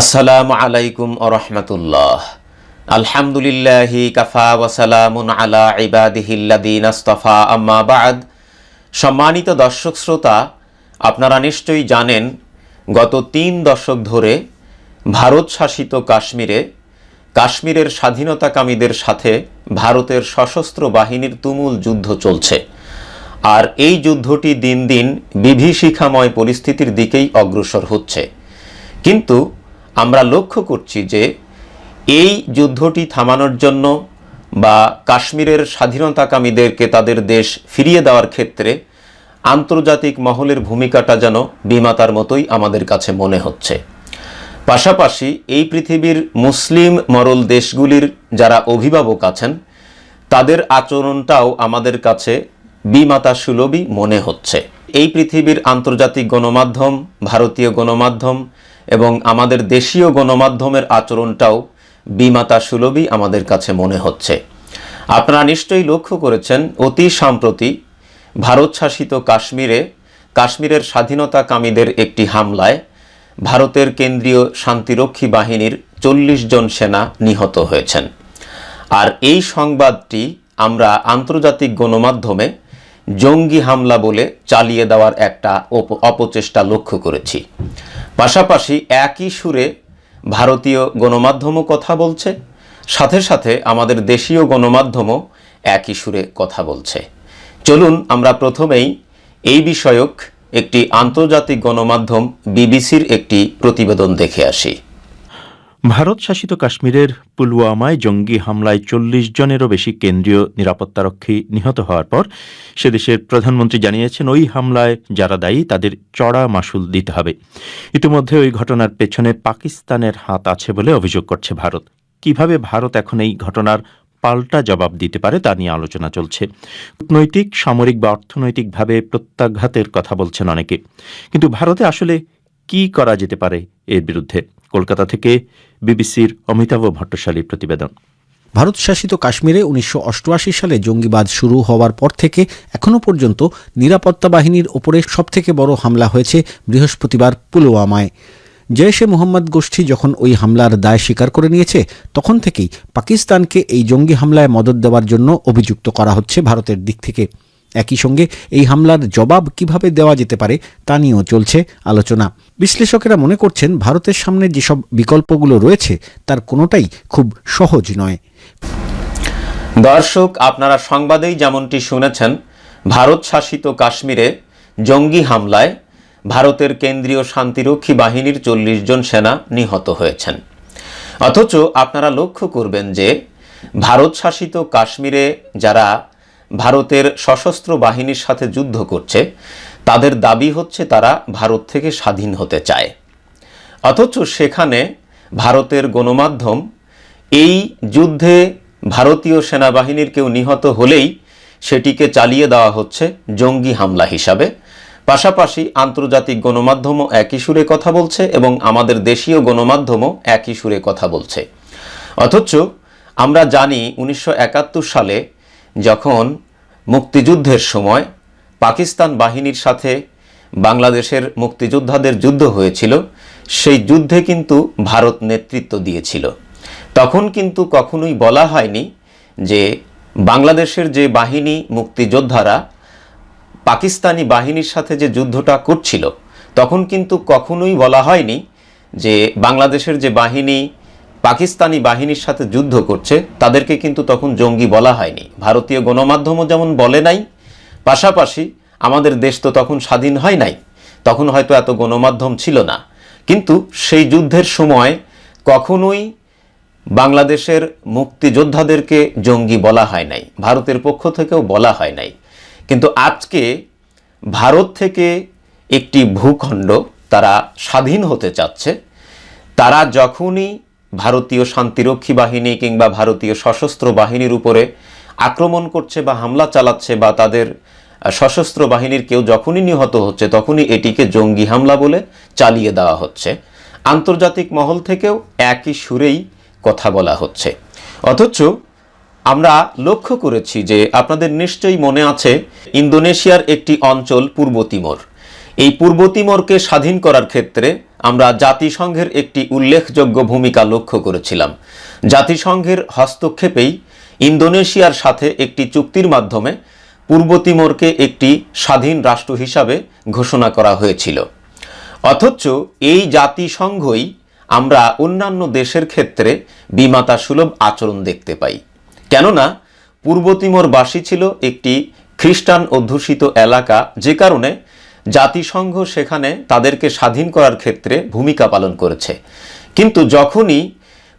আসসালামু আলাইকুম আরহামতুল্লাহ আলহামদুলিল্লাহি কাফা ওয়াসালামুন আলা ইবাদিহিল্লাদিন আস্তফা, আম্মা বাদ। সম্মানিত দর্শক শ্রোতা, আপনারা নিশ্চয়ই জানেন, গত তিন দশক ধরে ভারত শাসিত কাশ্মীরে, কাশ্মীরের স্বাধীনতাকামীদের সাথে ভারতের সশস্ত্র বাহিনীর তুমুল যুদ্ধ চলছে। আর এই যুদ্ধটি দিন দিন বিভীষিকাময় পরিস্থিতির দিকেই অগ্রসর হচ্ছে। কিন্তু আমরা লক্ষ্য করছি যে এই যুদ্ধটি থামানোর জন্য বা কাশ্মীরের স্বাধীনতাকামীদেরকে তাদের দেশ ফিরিয়ে দেওয়ার ক্ষেত্রে আন্তর্জাতিক মহলের ভূমিকাটা যেন বিমাতার মতোই আমাদের কাছে মনে হচ্ছে। পাশাপাশি এই পৃথিবীর মুসলিম মরল দেশগুলির যারা অভিভাবক আছেন, তাদের আচরণটাও আমাদের কাছে বিমাতা সুলভই মনে হচ্ছে। এই পৃথিবীর আন্তর্জাতিক গণমাধ্যম, ভারতীয় গণমাধ্যম এবং আমাদের দেশীয় গণমাধ্যমের আচরণটাও বিমাতা সুলভই আমাদের কাছে মনে হচ্ছে। আপনারা নিশ্চয়ই লক্ষ্য করেছেন, অতি সাম্প্রতি ভারত শাসিত কাশ্মীরে কাশ্মীরের স্বাধীনতাকামীদের একটি হামলায় ভারতের কেন্দ্রীয় শান্তিরক্ষী বাহিনীর চল্লিশ জন সেনা নিহত হয়েছেন। আর এই সংবাদটি আমরা আন্তর্জাতিক গণমাধ্যমে জঙ্গি হামলা বলে চালিয়ে দেওয়ার একটা অপ- অপচেষ্টা লক্ষ্য করেছি। পাশাপাশি একই সুরে ভারতীয় গণমাধ্যমও কথা বলছে, সাথে সাথে আমাদের দেশীয় গণমাধ্যমও একই সুরে কথা বলছে। চলুন আমরা প্রথমেই এই বিষয়ক একটি আন্তর্জাতিক গণমাধ্যম বিবিসির একটি প্রতিবেদন দেখে আসি। ভারত শাসিত কাশ্মীরের পুলওয়ামায় জঙ্গি হামলায় চল্লিশ জনেরও বেশি কেন্দ্রীয় নিরাপত্তারক্ষী নিহত হওয়ার পর সে দেশের প্রধানমন্ত্রী জানিয়েছেন, ওই হামলায় যারা দায়ী, তাদের চড়া মাসুল দিতে হবে। ইতিমধ্যে ওই ঘটনার পেছনে পাকিস্তানের হাত আছে বলে অভিযোগ করছে ভারত। কীভাবে ভারত এখন এই ঘটনার পাল্টা জবাব দিতে পারে তা নিয়ে আলোচনা চলছে। কূটনৈতিক, সামরিক বা অর্থনৈতিকভাবে প্রত্যাঘাতের কথা বলছেন অনেকে। কিন্তু ভারতে আসলে কি করা যেতে পারে এর বিরুদ্ধে? কলকাতা থেকে বিবিসির অমিতাভ ভট্টশালীর প্রতিবেদন। ভারত শাসিত কাশ্মীরে উনিশশো অষ্টআশি সালে জঙ্গিবাদ শুরু হওয়ার পর থেকে এখনও পর্যন্ত নিরাপত্তা বাহিনীর ওপরে সবথেকে বড় হামলা হয়েছে বৃহস্পতিবার পুলওয়ামায়। জৈশে মোহাম্মদ গোষ্ঠী যখন ওই হামলার দায় স্বীকার করে নিয়েছে, তখন থেকেই পাকিস্তানকে এই জঙ্গি হামলায় মদত দেওয়ার জন্য অভিযুক্ত করা হচ্ছে ভারতের দিক থেকে। একই সঙ্গে এই হামলার জবাব কীভাবে দেওয়া যেতে পারে তা নিয়েও চলছে আলোচনা। বিশ্লেষকেরা মনে করছেন, ভারতের সামনে যেসব বিকল্পগুলো রয়েছে, তার কোনোটাই খুব সহজ নয়। দর্শক, আপনারা সংবাদেই যেমনটি শুনেছেন, ভারত শাসিত কাশ্মীরে জঙ্গি হামলায় ভারতের কেন্দ্রীয় শান্তিরক্ষী বাহিনীর চল্লিশ জন সেনা নিহত হয়েছেন। অথচ আপনারা লক্ষ্য করবেন যে, ভারত শাসিত কাশ্মীরে যারা ভারতের সশস্ত্র বাহিনীর সাথে যুদ্ধ করছে। তাদের দাবি হচ্ছে তারা ভারত থেকে স্বাধীন হতে চায়। অথচ সেখানে ভারতের গণমাধ্যম এই যুদ্ধে ভারতীয় সেনাবাহিনীর কেউ নিহত হলেই সেটিকে চালিয়ে দেওয়া হচ্ছে জঙ্গি হামলা হিসাবে। পাশাপাশি আন্তর্জাতিক গণমাধ্যমও একই সুরে কথা বলছে এবং আমাদের দেশীয় গণমাধ্যমও একই সুরে কথা বলছে। অথচ আমরা জানি উনিশশো একাত্তর সালে যখন মুক্তিযুদ্ধের সময় পাকিস্তান বাহিনীর সাথে বাংলাদেশের মুক্তিযোদ্ধাদের যুদ্ধ হয়েছিল, সেই যুদ্ধে কিন্তু ভারত নেতৃত্ব দিয়েছিল। তখন কিন্তু কখনোই বলা হয়নি যে বাংলাদেশের যে বাহিনী মুক্তিযোদ্ধারা পাকিস্তানি বাহিনীর সাথে যে যুদ্ধটা করছিল, তখন কিন্তু কখনোই বলা হয়নি যে বাংলাদেশের যে বাহিনী পাকিস্তানি বাহিনীর সাথে যুদ্ধ করছে, তাদেরকে কিন্তু তখন জঙ্গি বলা হয়নি। ভারতীয় গণমাধ্যমও যেমন বলে নাই, পাশাপাশি আমাদের দেশ তো তখন স্বাধীন হয় নাই, তখন হয়তো এত গণমাধ্যম ছিল না। কিন্তু সেই যুদ্ধের সময় কখনোই বাংলাদেশের মুক্তিযোদ্ধাদেরকে জঙ্গি বলা হয় নাই, ভারতের পক্ষ থেকেও বলা হয় নাই। কিন্তু আজকে ভারত থেকে একটি ভূখণ্ড তারা স্বাধীন হতে চাচ্ছে, তারা যখনই ভারতীয় শান্তিরক্ষী বাহিনী কিংবা ভারতীয় সশস্ত্র বাহিনীর উপরে আক্রমণ করছে বা হামলা চালাচ্ছে বা তাদের সশস্ত্র বাহিনীর কেউ যখনই নিহত হচ্ছে তখনই এটিকে জঙ্গি হামলা বলে চালিয়ে দেওয়া হচ্ছে। আন্তর্জাতিক মহল থেকেও একই সুরেই কথা বলা হচ্ছে। অথচ আমরা লক্ষ্য করেছি যে আপনাদের নিশ্চয়ই মনে আছে, ইন্দোনেশিয়ার একটি অঞ্চল পূর্ব তিমোর। এই পূর্ব তিমোরকে স্বাধীন করার ক্ষেত্রে আমরা জাতিসংঘের একটি উল্লেখযোগ্য ভূমিকা লক্ষ্য করেছিলাম। জাতিসংঘের হস্তক্ষেপেই ইন্দোনেশিয়ার সাথে একটি চুক্তির মাধ্যমে পূর্ব তিমোরকে একটি স্বাধীন রাষ্ট্র হিসাবে ঘোষণা করা হয়েছিল। অথচ এই জাতিসংঘই আমরা অন্যান্য দেশের ক্ষেত্রে বিমাতা সুলভ আচরণ দেখতে পাই। কেননা, পূর্ব তিমোরবাসী ছিল একটি খ্রিস্টান অধ্যুষিত এলাকা যে কারণে জাতিসংঘ সেখানে তাদেরকে স্বাধীন করার ক্ষেত্রে ভূমিকা পালন করেছে। কিন্তু যখনই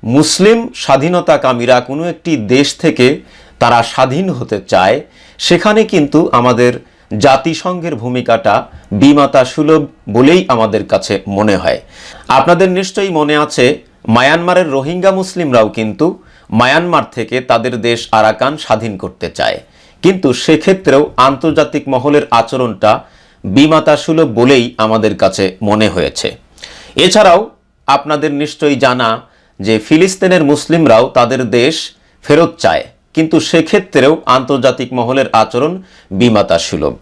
মুসলিম স্বাধীনতাকামীরা কোনো একটি দেশ থেকে তারা স্বাধীন হতে চায়, সেখানে কিন্তু আমাদের জাতিসংঘের ভূমিকাটা বিমাতা সুলভ বলেই আমাদের কাছে মনে হয়। আপনাদের নিশ্চয়ই মনে আছে, মায়ানমারের রোহিঙ্গা মুসলিমরাও কিন্তু মায়ানমার থেকে তাদের দেশ আরাকান স্বাধীন করতে চায়। কিন্তু সেক্ষেত্রেও আন্তর্জাতিক মহলের আচরণটা বিমাতা সুলভ বলেই আমাদের কাছে মনে হয়েছে। এছাড়াও আপনাদের নিশ্চয়ই জানা যে ফিলিস্তিনের মুসলিমরাও তাদের দেশ ফেরত চায়, কিন্তু সেক্ষেত্রেও আন্তর্জাতিক মহলের আচরণ বিমাতা সুলভ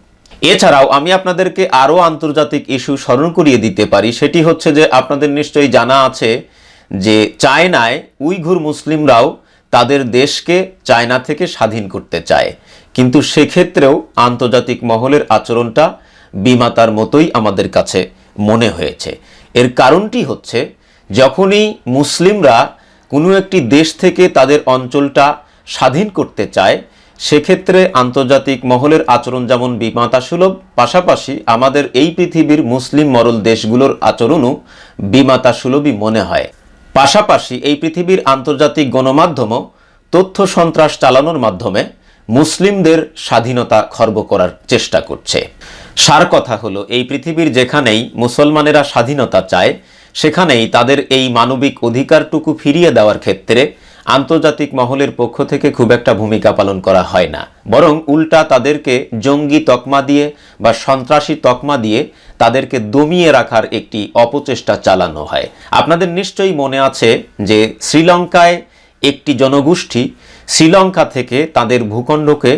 এছাড়াও আমি আপনাদেরকে আরও আন্তর্জাতিক ইস্যু স্মরণ করিয়ে দিতে পারি, সেটি হচ্ছে যে আপনাদের নিশ্চয়ই জানা আছে যে চায়নায় উইঘুর মুসলিমরাও তাদের দেশকে চায়না থেকে স্বাধীন করতে চায়। কিন্তু সেক্ষেত্রেও আন্তর্জাতিক মহলের আচরণটা বিমাতার মতোই আমাদের কাছে মনে হয়েছে। এর কারণটি হচ্ছে, যখনই মুসলিমরা কোনো একটি দেশ থেকে তাদের অঞ্চলটা স্বাধীন করতে চায়, সেক্ষেত্রে আন্তর্জাতিক মহলের আচরণ যেমন বিমাতা সুলভ পাশাপাশি আমাদের এই পৃথিবীর মুসলিম মরল দেশগুলোর আচরণও বিমাতা সুলভই মনে হয়। পাশাপাশি এই পৃথিবীর আন্তর্জাতিক গণমাধ্যমও তথ্য সন্ত্রাস চালানোর মাধ্যমে মুসলিমদের স্বাধীনতা খর্ব করার চেষ্টা করছে। সার কথা হলো, এই পৃথিবীর যেখানেই মুসলমানেরা স্বাধীনতা চায়, সেখানেই তাদের এই মানবিক অধিকারটুকু ফিরিয়ে দেওয়ার ক্ষেত্রে আন্তর্জাতিক মহলের পক্ষ থেকে খুব একটা ভূমিকা পালন করা হয় না। বরং উল্টা তাদেরকে জঙ্গি তকমা দিয়ে বা সন্ত্রাসী তকমা দিয়ে তাদেরকে দমিয়ে রাখার একটি অপচেষ্টা চালানো হয়। আপনাদের নিশ্চয়ই মনে আছে যে শ্রীলঙ্কায় একটি জনগোষ্ঠী শ্রীলঙ্কা থেকে তাদের ভূখণ্ডকে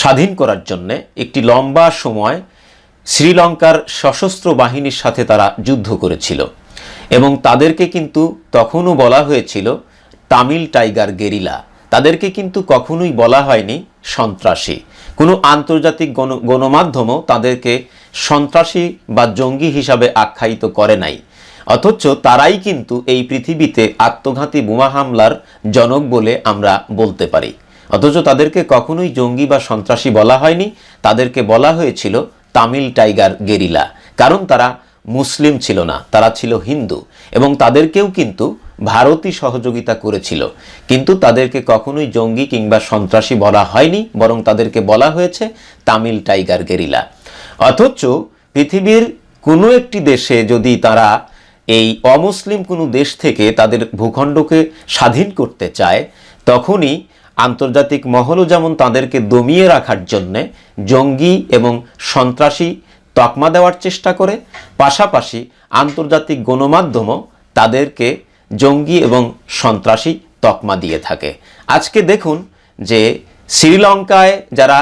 স্বাধীন করার জন্যে একটি লম্বা সময় শ্রীলঙ্কার সশস্ত্র বাহিনীর সাথে তারা যুদ্ধ করেছিল। এবং তাদেরকে কিন্তু তখনও বলা হয়েছিল, তামিল টাইগার গেরিলা। তাদেরকে কিন্তু কখনোই বলা হয়নি সন্ত্রাসী। কোনো আন্তর্জাতিক গণ, গণমাধ্যমও তাদেরকে সন্ত্রাসী বা জঙ্গি হিসাবে আখ্যায়িত করে নাই। অথচ তারাই কিন্তু এই পৃথিবীতে আত্মঘাতী বোমা হামলার জনক বলে আমরা বলতে পারি। অথচ তাদেরকে কখনোই জঙ্গি বা সন্ত্রাসী বলা হয়নি। তাদেরকে বলা হয়েছিল তামিল টাইগার গেরিলা। কারণ তারা মুসলিম ছিল না, তারা ছিল হিন্দু এবং তাদেরকেও কিন্তু ভারতই সহযোগিতা করেছিল। কিন্তু তাদেরকে কখনোই জঙ্গি কিংবা সন্ত্রাসী বলা হয়নি, বরং তাদেরকে বলা হয়েছে তামিল টাইগার গেরিলা। অথচ পৃথিবীর কোনো একটি দেশে যদি তারা এই অমুসলিম কোনো দেশ থেকে তাদের ভূখণ্ডকে স্বাধীন করতে চায় তখনই আন্তর্জাতিক মহলও যেমন তাদেরকে দমিয়ে রাখার জন্যে জঙ্গি এবং সন্ত্রাসী তকমা দেওয়ার চেষ্টা করে, পাশাপাশি আন্তর্জাতিক গণমাধ্যমও তাদেরকে জঙ্গি এবং সন্ত্রাসী তকমা দিয়ে থাকে। আজকে দেখুন যে শ্রীলঙ্কায় যারা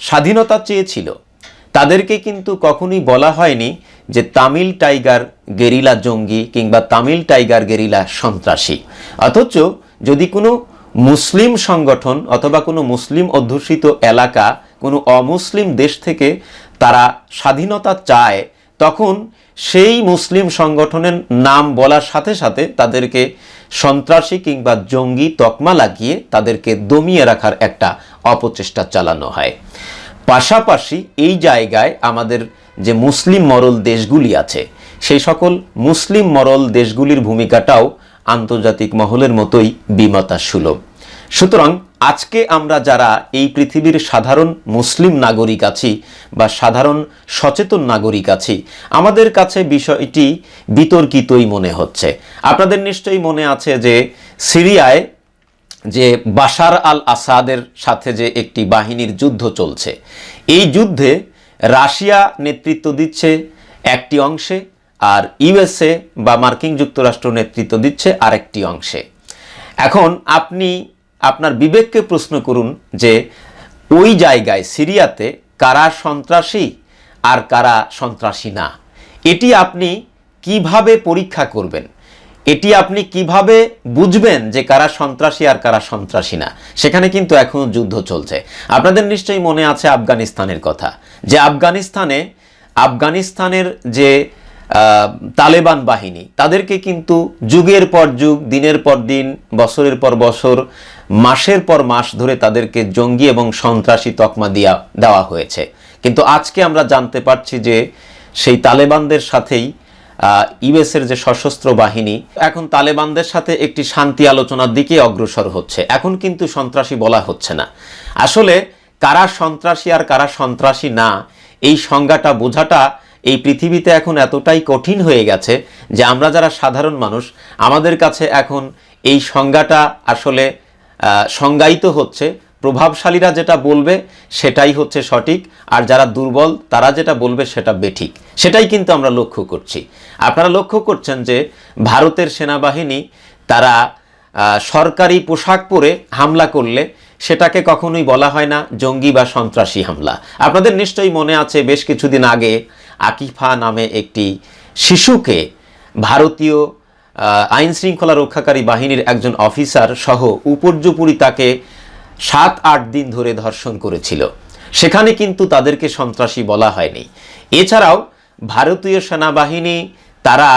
স্বাধীনতা চেয়েছিল, তাদেরকে কিন্তু কখনই বলা হয়নি যে তামিল টাইগার গেরিলা জঙ্গি কিংবা তামিল টাইগার গেরিলা সন্ত্রাসী। অথচ যদি কোনো মুসলিম সংগঠন অথবা কোনো মুসলিম অধ্যুষিত এলাকা, কোনো অমুসলিম দেশ থেকে তারা স্বাধীনতা চায়, তখন সেই মুসলিম সংগঠনের নাম বলার সাথে সাথে তাদেরকে সন্ত্রাসী কিংবা জঙ্গি তকমা লাগিয়ে তাদেরকে দমিয়ে রাখার একটা অপচেষ্টা চালানো হয়। পাশাপাশি এই জায়গায় আমাদের যে মুসলিম মরল দেশগুলি আছে সেই সকল মুসলিম মরল দেশগুলির ভূমিকাটাও আন্তর্জাতিক মহলের মতোই বিমতা সুলভ সুতরাং আজকে আমরা যারা এই পৃথিবীর সাধারণ মুসলিম নাগরিক আছি বা সাধারণ সচেতন নাগরিক আছি, আমাদের কাছে বিষয়টি বিতর্কিতই মনে হচ্ছে। আপনাদের নিশ্চয়ই মনে আছে যে সিরিয়ায় যে বাশার আল আসাদের সাথে যে একটি বাহিনীর যুদ্ধ চলছে, এই যুদ্ধে রাশিয়া নেতৃত্ব দিচ্ছে একটি অংশে আর ইউএসএ বা মার্কিন যুক্তরাষ্ট্র নেতৃত্ব দিচ্ছে আরেকটি অংশে। এখন আপনি আপনার বিবেককে প্রশ্ন করুন যে ওই জায়গায় সিরিয়াতে কারা সন্ত্রাসী আর কারা সন্ত্রাসী না? এটি আপনি কীভাবে পরীক্ষা করবেন? এটি আপনি কীভাবে বুঝবেন যে কারা সন্ত্রাসী আর কারা সন্ত্রাসী না? সেখানে কিন্তু এখনও যুদ্ধ চলছে। আপনাদের নিশ্চয়ই মনে আছে আফগানিস্তানের কথা। যে আফগানিস্তানে, আফগানিস্তানের যে তালেবান বাহিনী। তাদেরকে কিন্তু যুগের পর যুগ, দিনের পর দিন, বছরের পর বছর, মাসের পর মাস ধরে তাদেরকে জঙ্গি এবং সন্ত্রাসী তকমা দিয়া, দেওয়া হয়েছে। কিন্তু আজকে আমরা জানতে পারছি যে সেই তালেবানদের সাথেই ইউএস এর যে সশস্ত্র বাহিনী, এখন তালেবানদের সাথে একটি শান্তি আলোচনার দিকে অগ্রসর হচ্ছে। এখন কিন্তু সন্ত্রাসী বলা হচ্ছে না। আসলে কারা সন্ত্রাসী আর কারা সন্ত্রাসী না, এই সংজ্ঞাটা বোঝাটা এই পৃথিবীতে এখন এতটাই কঠিন হয়ে গেছে যে আমরা যারা সাধারণ মানুষ, আমাদের কাছে এখন এই সংজ্ঞাটা আসলে সংজ্ঞায়িত হচ্ছে। প্রভাবশালীরা যেটা বলবে সেটাই হচ্ছে সঠিক, আর যারা দুর্বল, তারা যেটা বলবে সেটা বেঠিক। সেটাই কিন্তু আমরা লক্ষ্য করছি। আপনারা লক্ষ্য করছেন যে ভারতের সেনাবাহিনী, তারা সরকারি পোশাক পরে হামলা করলে সেটাকে কখনোই বলা হয় না, জঙ্গি বা সন্ত্রাসী হামলা। আপনাদের নিশ্চয়ই মনে আছে, বেশ কিছুদিন আগে আকিফা নামে একটি শিশুকে ভারতীয় আইন শৃঙ্খলা রক্ষাকারী বাহিনীর একজন অফিসার সহ উপর্যুপুরি তাকে সাত, আট দিন ধরে ধর্ষণ করেছিল। সেখানে কিন্তু তাদেরকে সন্ত্রাসী বলা হয়নি। এছাড়াও ভারতীয় সেনাবাহিনী, তারা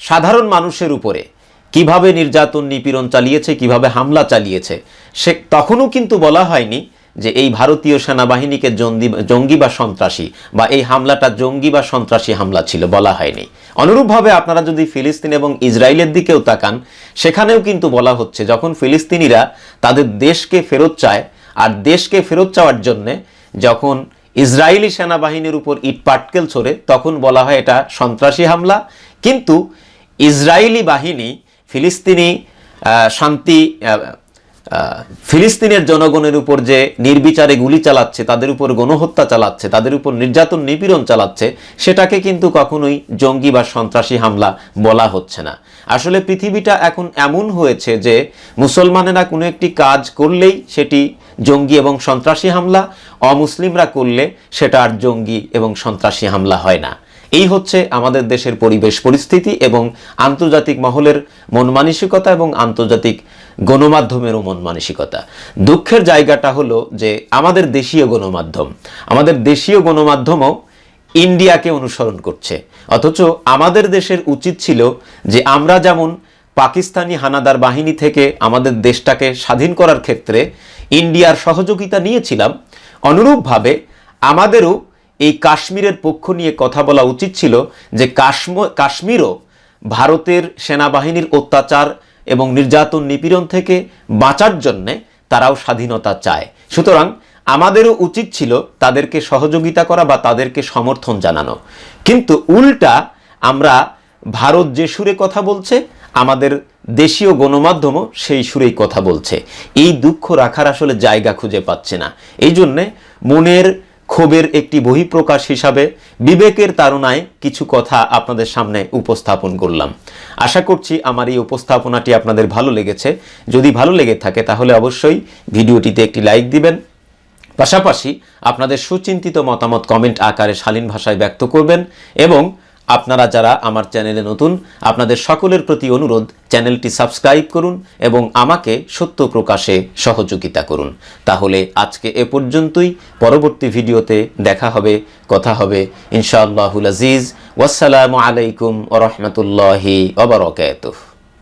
সাধারণ মানুষের উপরে কীভাবে নির্যাতন নিপীড়ন চালিয়েছে, কীভাবে হামলা চালিয়েছে, সে তখনও কিন্তু বলা হয়নি যে এই ভারতীয় সেনাবাহিনীকে জঙ্গি জঙ্গি বা সন্ত্রাসী বা এই হামলাটা জঙ্গি বা সন্ত্রাসী হামলা ছিল বলা হয়নি। অনুরূপভাবে আপনারা যদি ফিলিস্তিন এবং ইসরায়েলের দিকেও তাকান, সেখানেও কিন্তু বলা হচ্ছে যখন ফিলিস্তিনিরা তাদের দেশকে ফেরত চায় আর দেশকে ফেরত চাওয়ার জন্যে যখন ইসরায়েলি সেনাবাহিনীর উপর ইট পাটকেল ছড়ে, তখন বলা হয় এটা সন্ত্রাসী হামলা। কিন্তু ইসরায়েলি বাহিনী ফিলিস্তিনি শান্তি ফিলিস্তিনের জনগণের উপর যে নির্বিচারে গুলি চালাচ্ছে, তাদের উপর গণহত্যা চালাচ্ছে, তাদের উপর নির্যাতন নিপীড়ন চালাচ্ছে, সেটাকে কিন্তু কখনোই জঙ্গি বা সন্ত্রাসী হামলা বলা হচ্ছে না। আসলে পৃথিবীটা এখন এমন হয়েছে যে মুসলমানেরা কোনো একটি কাজ করলেই সেটি জঙ্গি এবং সন্ত্রাসী হামলা, অমুসলিমরা করলে সেটা আর জঙ্গি এবং সন্ত্রাসী হামলা হয় না। এই হচ্ছে আমাদের দেশের পরিবেশ পরিস্থিতি এবং আন্তর্জাতিক মহলের মন মানসিকতা এবং আন্তর্জাতিক গণমাধ্যমেরও মন মানসিকতা। দুঃখের জায়গাটা হলো যে আমাদের দেশীয় গণমাধ্যম, আমাদের দেশীয় গণমাধ্যমও ইন্ডিয়াকে অনুসরণ করছে। অথচ আমাদের দেশের উচিত ছিল যে আমরা যেমন পাকিস্তানি হানাদার বাহিনী থেকে আমাদের দেশটাকে স্বাধীন করার ক্ষেত্রে ইন্ডিয়ার সহযোগিতা নিয়েছিলাম, অনুরূপভাবে আমাদেরও এই কাশ্মীরের পক্ষ নিয়ে কথা বলা উচিত ছিল যে কাশ্ম কাশ্মীরও ভারতের সেনাবাহিনীর অত্যাচার এবং নির্যাতন নিপীড়ন থেকে বাঁচার জন্যে তারাও স্বাধীনতা চায়। সুতরাং আমাদেরও উচিত ছিল তাদেরকে সহযোগিতা করা বা তাদেরকে সমর্থন জানানো। কিন্তু উল্টা আমরা ভারত যে সুরে কথা বলছে, আমাদের দেশীয় গণমাধ্যমও সেই সুরেই কথা বলছে। এই দুঃখ রাখার আসলে জায়গা খুঁজে পাচ্ছে না। এই জন্যে মনের ক্ষোভের একটি বহিঃপ্রকাশ হিসাবে বিবেকের তারুণায় কিছু কথা আপনাদের সামনে উপস্থাপন করলাম। আশা করছি আমার এই উপস্থাপনাটি আপনাদের ভালো লেগেছে। যদি ভালো লেগে থাকে তাহলে অবশ্যই ভিডিওটিতে একটি লাইক দিবেন। পাশাপাশি আপনাদের সুচিন্তিত মতামত কমেন্ট আকারে শালীন ভাষায় ব্যক্ত করবেন এবং আপনারা যারা আমার চ্যানেলে নতুন, আপনাদের সকলের প্রতি অনুরোধ, চ্যানেলটি সাবস্ক্রাইব করুন এবং আমাকে সত্য প্রকাশে সহযোগিতা করুন। তাহলে আজকে এ পর্যন্তই। পরবর্তী ভিডিওতে দেখা হবে, কথা হবে। ইনশাআল্লাহুল আজিজ। ওয়াসসালামু আলাইকুম ওরহমতুল্লাহি ওবরকাতুহ